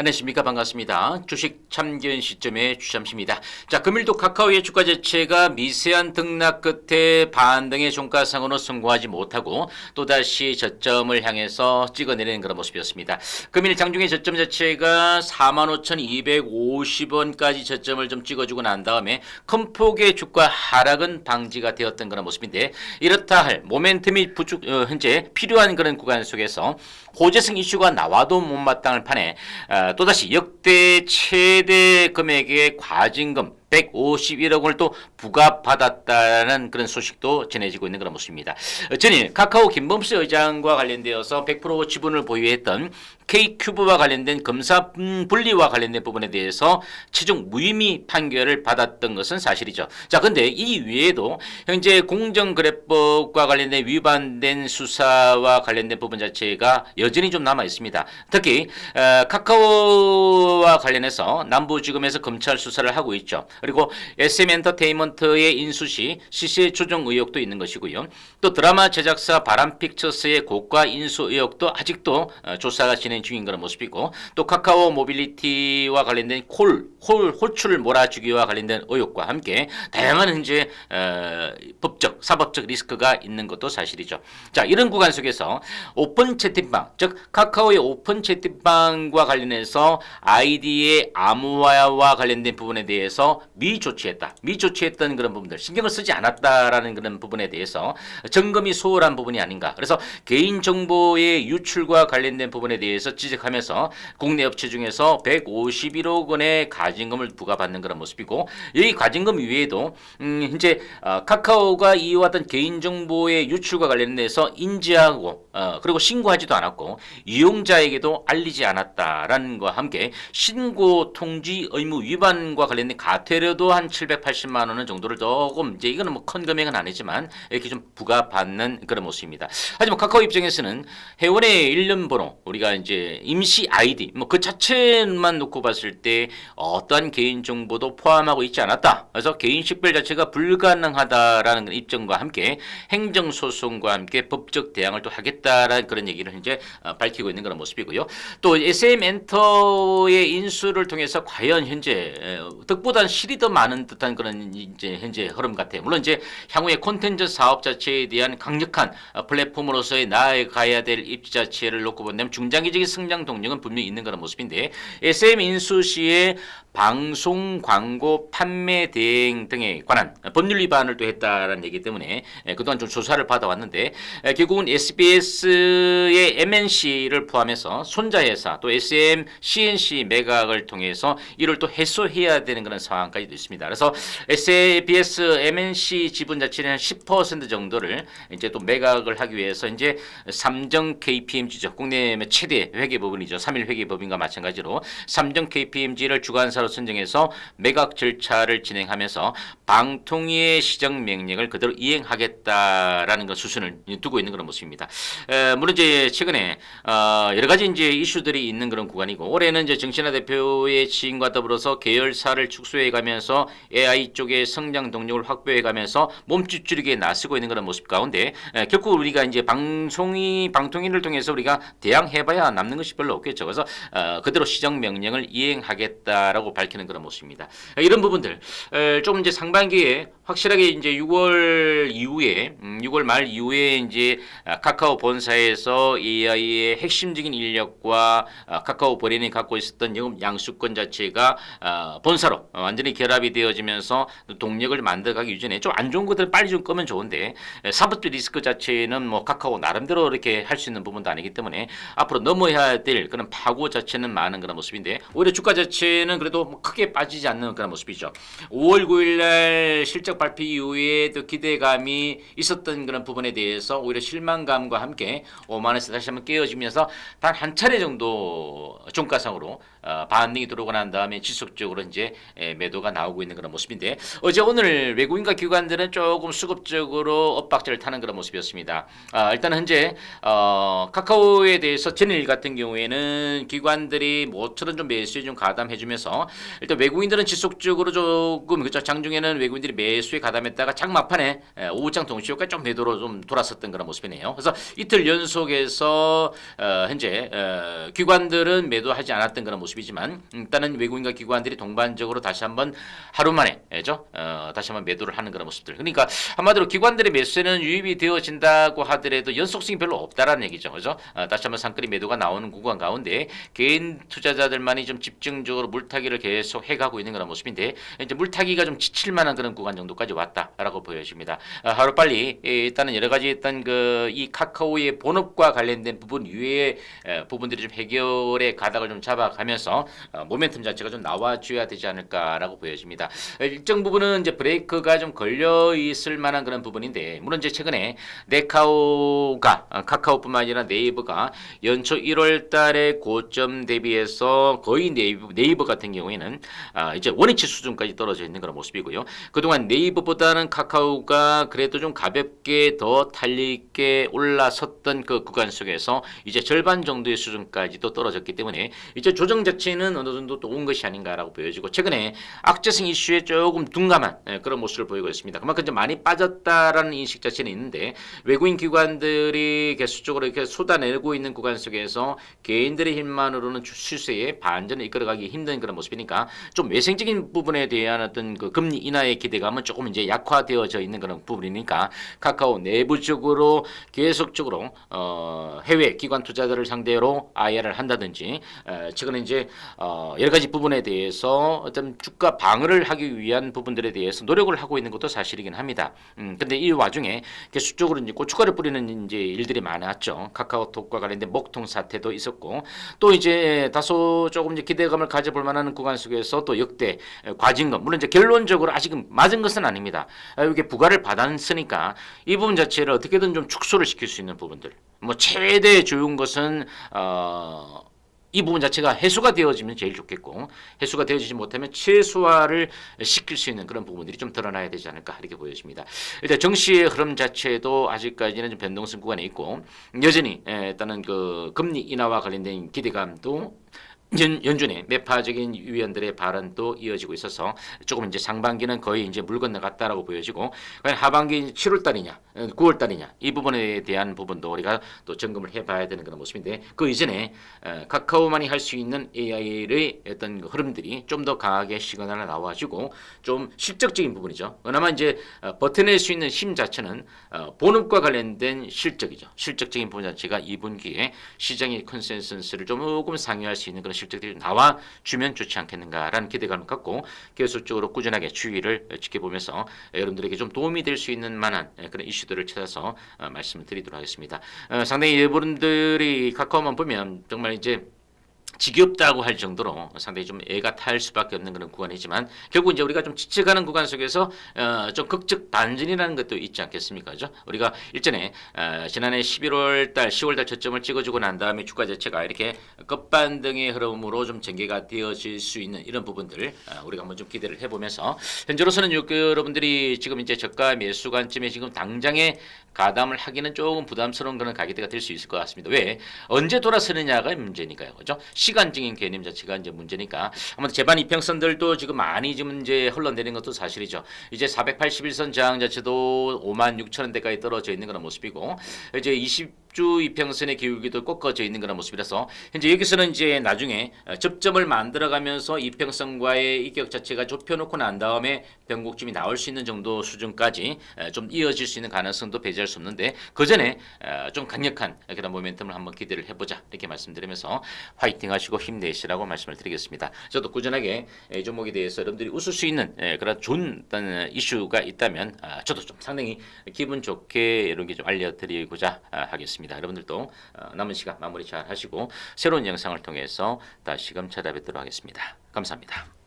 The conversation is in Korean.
안녕하십니까 반갑습니다. 주식 참견 시점의 주잠시입니다. 자 금일도 카카오의 주가 자체가 미세한 등락 끝에 반등의 종가상으로 성공하지 못하고 또다시 저점을 향해서 찍어내리는 그런 모습이었습니다. 금일 장중의 저점 자체가 45,250원까지 저점을 좀 찍어주고 난 다음에 큰 폭의 주가 하락은 방지가 되었던 그런 모습인데 이렇다 할 모멘텀이 부축 어, 현재 필요한 그런 구간 속에서 호재성 이슈가 나와도 못마땅할 판에 어, 또다시 역대 최대 금액의 과징금 151억 원을 또 부과받았다는 그런 소식도 전해지고 있는 그런 모습입니다. 어, 전일 카카오 김범수 의장과 관련되어서 100% 지분을 보유했던 K큐브와 관련된 검사 음, 분리와 관련된 부분에 대해서 최종 무혐의 판결을 받았던 것은 사실이죠. 자, 근데 이 외에도 현재 공정거래법과 관련된 위반된 수사와 관련된 부분 자체가 여전히 좀 남아 있습니다. 특히 어, 카카오와 관련해서 남부지검에서 검찰 수사를 하고 있죠. 그리고 SM 엔터테인먼트의 인수시 시세 조정 의혹도 있는 것이고요. 또 드라마 제작사 바람픽처스의 고가 인수 의혹도 아직도 어, 조사가 진행 중인 그런 모습이고 또 카카오 모빌리티와 관련된 콜, 홀, 호출 몰아주기와 관련된 의혹과 함께 다양한 현재 어, 법적, 사법적 리스크가 있는 것도 사실이죠. 자 이런 구간 속에서 오픈 채팅방, 즉 카카오의 오픈 채팅방과 관련해서 아이디의 암호화와 관련된 부분에 대해서 미조치했다, 미조치했던 그런 부분들 신경을 쓰지 않았다라는 그런 부분에 대해서 점검이 소홀한 부분이 아닌가. 그래서 개인 정보의 유출과 관련된 부분에 대해서 지적하면서 국내 업체 중에서 151억 원의 가징금을 부과받는 그런 모습이고 이 가징금 이외에도 음, 현재 어, 카카오가 이어왔던 개인 정보의 유출과 관련해서 인지하고 어, 그리고 신고하지도 않았고 이용자에게도 알리지 않았다라는 것과 함께 신고 통지 의무 위반과 관련된 가태료도 한 780만 원 정도를 조금 이제 이거는 뭐 큰 금액은 아니지만 이렇게 좀 부과받는 그런 모습입니다. 하지만 카카오 입장에서는 회원의 일련 번호 우리가 이제 임시 아이디 뭐 그 자체만 놓고 봤을 때 어떠한 개인 정보도 포함하고 있지 않았다. 그래서 개인 식별 자체가 불가능하다라는 입장과 함께 행정 소송과 함께 법적 대항을 또 하겠다 라는 그런 얘기를 현재 어, 밝히고 있는 그런 모습이고요. 또 SM 엔터의 인수를 통해서 과연 현재 에, 득보다는 실이 더 많은 듯한 그런 이제 현재 흐름 같아요. 물론 이제 향후에 콘텐츠 사업 자체에 대한 강력한 어, 플랫폼으로서의 나아가야 될 입지 자체를 놓고 본다면 중장기적인 성장 동력은 분명히 있는 그런 모습인데 SM 인수 시에 방송 광고 판매 대행 등에 관한 법률 위반을 또 했다라는 얘기 때문에 에, 그동안 좀 조사를 받아왔는데 에, 결국은 SBS 의 MNC를 포함해서 손자회사 또 SM, CNC 매각을 통해서 이를 또 해소해야 되는 그런 상황까지도 있습니다. 그래서 SBS, MNC 지분 자체는 한 10% 정도를 이제 또 매각을 하기 위해서 이제 삼정 KPMG죠. 국내 최대 회계 법인이죠. 3일 회계 법인과 마찬가지로 삼정 KPMG를 주관사로 선정해서 매각 절차를 진행하면서 방통위의 시정 명령을 그대로 이행하겠다라는 그 수순을 두고 있는 그런 모습입니다. 에, 물론 이제 최근에 어, 여러 가지 이제 이슈들이 있는 그런 구간이고 올해는 이제 정신화 대표의 지인과 더불어서 계열사를 축소해 가면서 AI 쪽의 성장 동력을 확보해 가면서 몸집 줄이기에 나서고 있는 그런 모습 가운데 에, 결국 우리가 이제 방송이 방통위를 통해서 우리가 대항해 봐야 남는 것이 별로 없겠죠. 그래서 어, 그대로 시정 명령을 이행하겠다라고 밝히는 그런 모습입니다. 에, 이런 부분들 에, 좀 이제 상반기에 확실하게 이제 6월 이후에 음, 6월 말 이후에 이제 아, 카카오 본사에서 AI의 핵심적인 인력과 아, 카카오 본인이 갖고 있었던 영업 양수권 자체가 아, 본사로 어, 완전히 결합이 되어지면서 동력을 만들어가기 이전에 좀 안 좋은 것들을 빨리 좀 끄면 좋은데 에, 사법적 리스크 자체는 뭐 카카오 나름대로 이렇게 할 수 있는 부분도 아니기 때문에 앞으로 넘어야 될 그런 파고 자체는 많은 그런 모습인데 오히려 주가 자체는 그래도 뭐 크게 빠지지 않는 그런 모습이죠. 5월 9일 날 실적 발표 이후에 또 기대감이 있었던 그런 부분에 대해서 오히려 실망감과 함께 5만 원에서 다시 한번 깨어지면서 단 한 차례 정도 종가상으로 어, 반등이 들어오고 난 다음에 지속적으로 이제 에, 매도가 나오고 있는 그런 모습인데 어제 오늘 외국인과 기관들은 조금 수급적으로 엇박자를 타는 그런 모습이었습니다. 아, 일단 현재 어, 카카오에 대해서 전일 같은 경우에는 기관들이 모처럼 좀 매수에 좀 가담해주면서 일단 외국인들은 지속적으로 조금 그죠 장중에는 외국인들이 매수 매수에 가담했다가 장막판에 에, 오후장 동시효과 좀 매도로 좀 돌았었던 그런 모습이네요. 그래서 이틀 연속해서 어, 현재 어, 기관들은 매도하지 않았던 그런 모습이지만 일단은 외국인과 기관들이 동반적으로 다시 한번 하루 만에 죠 어, 다시 한번 매도를 하는 그런 모습들. 그러니까 한마디로 기관들의 매수에는 유입이 되어진다고 하더라도 연속성이 별로 없다라는 얘기죠. 그죠? 어, 다시 한번 상끌이 매도가 나오는 구간 가운데 개인 투자자들만이 좀 집중적으로 물타기를 계속 해가고 있는 그런 모습인데 이제 물타기가 좀 지칠 만한 그런 구간 정도 까지 왔다라고 보여집니다. 어, 하루 빨리 예, 일단은 여러 가지 일단 그 이 카카오의 본업과 관련된 부분 이외의 에, 부분들이 좀 해결의 가닥을 좀 잡아가면서 어, 모멘텀 자체가 좀 나와줘야 되지 않을까라고 보여집니다. 어, 일정 부분은 이제 브레이크가 좀 걸려 있을 만한 그런 부분인데 물론 이제 최근에 네카오가 어, 카카오뿐만 아니라 네이버가 연초 1월달에 고점 대비해서 거의 네이버, 네이버 같은 경우에는 아, 이제 원위치 수준까지 떨어져 있는 그런 모습이고요. 그동안 네이버 보다는 카카오가 그래도 좀 가볍게 더 있게 올라섰던 그 구간 속에서 이제 절반 정도의 수준까지도 떨어졌기 때문에 이제 조정 자체는 어느 정도 또 온 것이 아닌가라고 보여지고 최근에 악재성 이슈에 조금 둔감한 예, 그런 모습을 보이고 있습니다. 그만큼 좀 많이 빠졌다라는 인식 자체는 있는데 외국인 기관들이 계속적으로 이렇게 쏟아내고 있는 구간 속에서 개인들의 힘만으로는 추세에 반전을 이끌어가기 힘든 그런 모습이니까 좀 외생적인 부분에 대한 어떤 그 금리 인하의 기대감은 조금 이제 약화되어져 있는 그런 부분이니까 카카오 내부적으로 계속적으로 어, 해외 기관 투자자들을 상대로 IR을 한다든지 에, 최근에 이제 어, 여러 가지 부분에 대해서 어떤 주가 방어를 하기 위한 부분들에 대해서 노력을 하고 있는 것도 사실이긴 합니다. 음, 근데 이 와중에 계속적으로 이제 고춧가루 뿌리는 이제 일들이 많았죠. 카카오톡과 관련된 목통 사태도 있었고 또 이제 다소 조금 이제 기대감을 가져볼 만한 구간 속에서 또 역대 과징금 물론 이제 결론적으로 아직은 맞은 것은 아닙니다. 아, 이게 부과를 받았으니까 이 부분 자체를 어떻게든 좀 축소를 시킬 수 있는 부분들. 뭐 최대 좋은 것은 어. 이 부분 자체가 해소가 되어지면 제일 좋겠고 해소가 되어지지 못하면 최소화를 시킬 수 있는 그런 부분들이 좀 드러나야 되지 않을까 이렇게 보여집니다. 일단 정시의 흐름 자체도 아직까지는 좀 변동성 구간에 있고 여전히 에, 일단은 그 금리 인하와 관련된 기대감도 연, 연준의 매파적인 위원들의 발언도 이어지고 있어서 조금 이제 상반기는 거의 이제 물 건너갔다라고 보여지고 하반기 7월 달이냐, 9월 달이냐 이 부분에 대한 부분도 우리가 또 점검을 해봐야 되는 그런 모습인데 그 이전에 어, 카카오만이 할 수 있는 AI의 어떤 그 흐름들이 좀 더 강하게 시그널이 나와지고 좀 실적적인 부분이죠. 그나마 이제 어, 버텨낼 수 있는 힘 자체는 어, 본업과 관련된 실적이죠. 실적적인 부분 자체가 2분기에 시장의 컨센서스를 조금 상회할 수 있는 그런 실적들이 나와 주면 좋지 않겠는가라는 기대감을 갖고 계속적으로 꾸준하게 주의를 지켜보면서 여러분들에게 좀 도움이 될 수 있는 만한 그런 이슈들을 찾아서 어, 말씀을 드리도록 하겠습니다. 어, 상당히 여러분들이 카카오만 보면 정말 이제 지겹다고 할 정도로 상당히 좀 애가 탈 수밖에 없는 그런 구간이지만 결국 이제 우리가 좀 지쳐가는 구간 속에서 어, 좀 극적 반전이라는 것도 있지 않겠습니까? 그죠? 우리가 일전에 어, 지난해 11월 달, 10월 달 저점을 찍어주고 난 다음에 주가 자체가 이렇게 끝반등의 흐름으로 좀 전개가 되어질 수 있는 이런 부분들 어, 우리가 한번 좀 기대를 해보면서 현재로서는 요- 여러분들이 지금 이제 저가 매수 관점에 지금 당장에 가담을 하기는 조금 부담스러운 그런 가격대가 될 수 있을 것 같습니다. 왜? 언제 돌아서느냐가 문제니까요. 그죠? 시간적인 개념 자체가 이제 문제니까 아무튼 제반 이평선들도 지금 많이 지금 이제 흘러내리는 것도 사실이죠. 이제 481선 저항 자체도 5만 6천 원대까지 떨어져 있는 그런 모습이고 이제 20 주 이평선의 기울기도 꺾어져 있는 그런 모습이라서 현재 여기서는 이제 나중에 어, 접점을 만들어가면서 이평선과의 이격 자체가 좁혀놓고 난 다음에 변곡점이 나올 수 있는 정도 수준까지 어, 좀 이어질 수 있는 가능성도 배제할 수 없는데 그 전에 어, 좀 강력한 그런 모멘텀을 한번 기대를 해보자 이렇게 말씀드리면서 화이팅 하시고 힘내시라고 말씀을 드리겠습니다. 저도 꾸준하게 이 종목에 대해서 여러분들이 웃을 수 있는 예, 그런 좋은 이슈가 있다면 아, 저도 좀 상당히 기분 좋게 이런 게좀 알려드리고자 아, 하겠습니다. 여러분들도 어, 남은 시간 마무리 잘 하시고 새로운 영상을 통해서 다시금 찾아뵙도록 하겠습니다. 감사합니다.